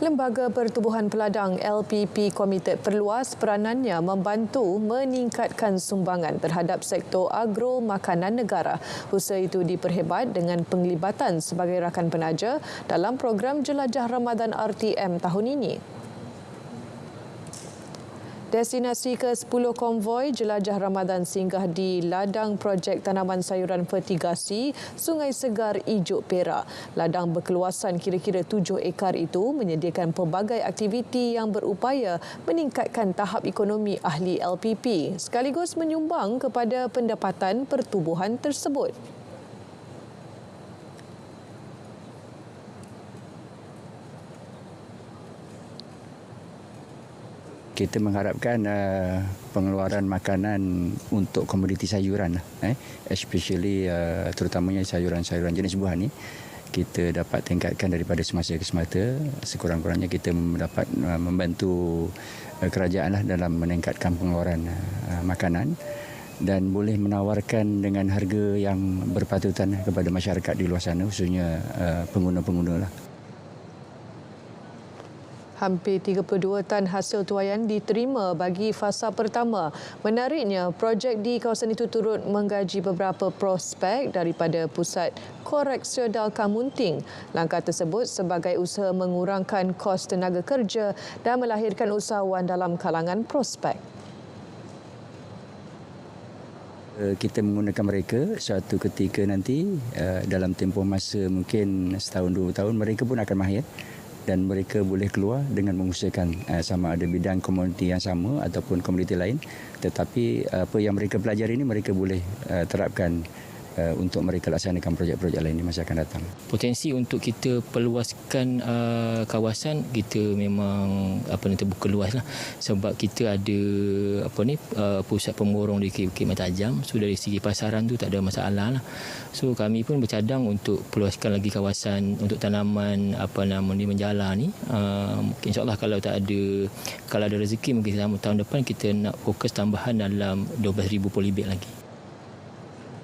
Lembaga Pertubuhan Peladang LPP komited perluas peranannya membantu meningkatkan sumbangan terhadap sektor agro makanan negara. Usaha itu diperhebat dengan penglibatan sebagai rakan penaja dalam program Jelajah Ramadan RTM tahun ini. Destinasi ke-10 konvoi jelajah Ramadan singgah di ladang projek tanaman sayuran fertigasi Sungai Segar Ijuk Perak. Ladang berkeluasan kira-kira 7 ekar itu menyediakan pelbagai aktiviti yang berupaya meningkatkan tahap ekonomi ahli LPP sekaligus menyumbang kepada pendapatan pertubuhan tersebut. Kita mengharapkan uh, pengeluaran makanan untuk komoditi sayuran eh. Especially uh, terutamanya sayuran-sayuran jenis buah ni kita dapat tingkatkan daripada semasa ke semata. Sekurang-kurangnya kita dapat uh, membantu uh, kerajaan lah dalam meningkatkan pengeluaran uh, makanan. Dan boleh menawarkan dengan harga yang berpatutan kepada masyarakat di luar sana khususnya uh, pengguna-pengguna lah hampir 32 tan hasil tuayan diterima bagi fasa pertama. Menariknya, projek di kawasan itu turut menggaji beberapa prospek daripada Pusat Koreksional Kamunting. Langkah tersebut sebagai usaha mengurangkan kos tenaga kerja dan melahirkan usahawan dalam kalangan prospek eh, kita menggunakan mereka suatu ketika nanti eh, dalam tempoh masa mungkin setahun dua tahun mereka pun akan mahir dan mereka boleh keluar dengan mengusahakan uh, sama ada bidang komuniti yang sama ataupun komuniti lain. Tetapi apa yang mereka pelajari ini mereka boleh uh, terapkan uh, untuk mereka laksanakan projek-projek lain di masa akan datang. Potensi untuk kita perluaskan uh, kawasan kita memang apa nanti terbuka luas lah sebab kita ada apa ni uh, pusat pemborong di Bukit Matajam so dari segi pasaran tu tak ada masalah lah. So kami pun bercadang untuk perluaskan lagi kawasan untuk tanaman apa nama ni menjala ni. Uh, insyaallah kalau tak ada kalau ada rezeki mungkin tahun depan kita nak fokus tambahan dalam 12000 polybag lagi.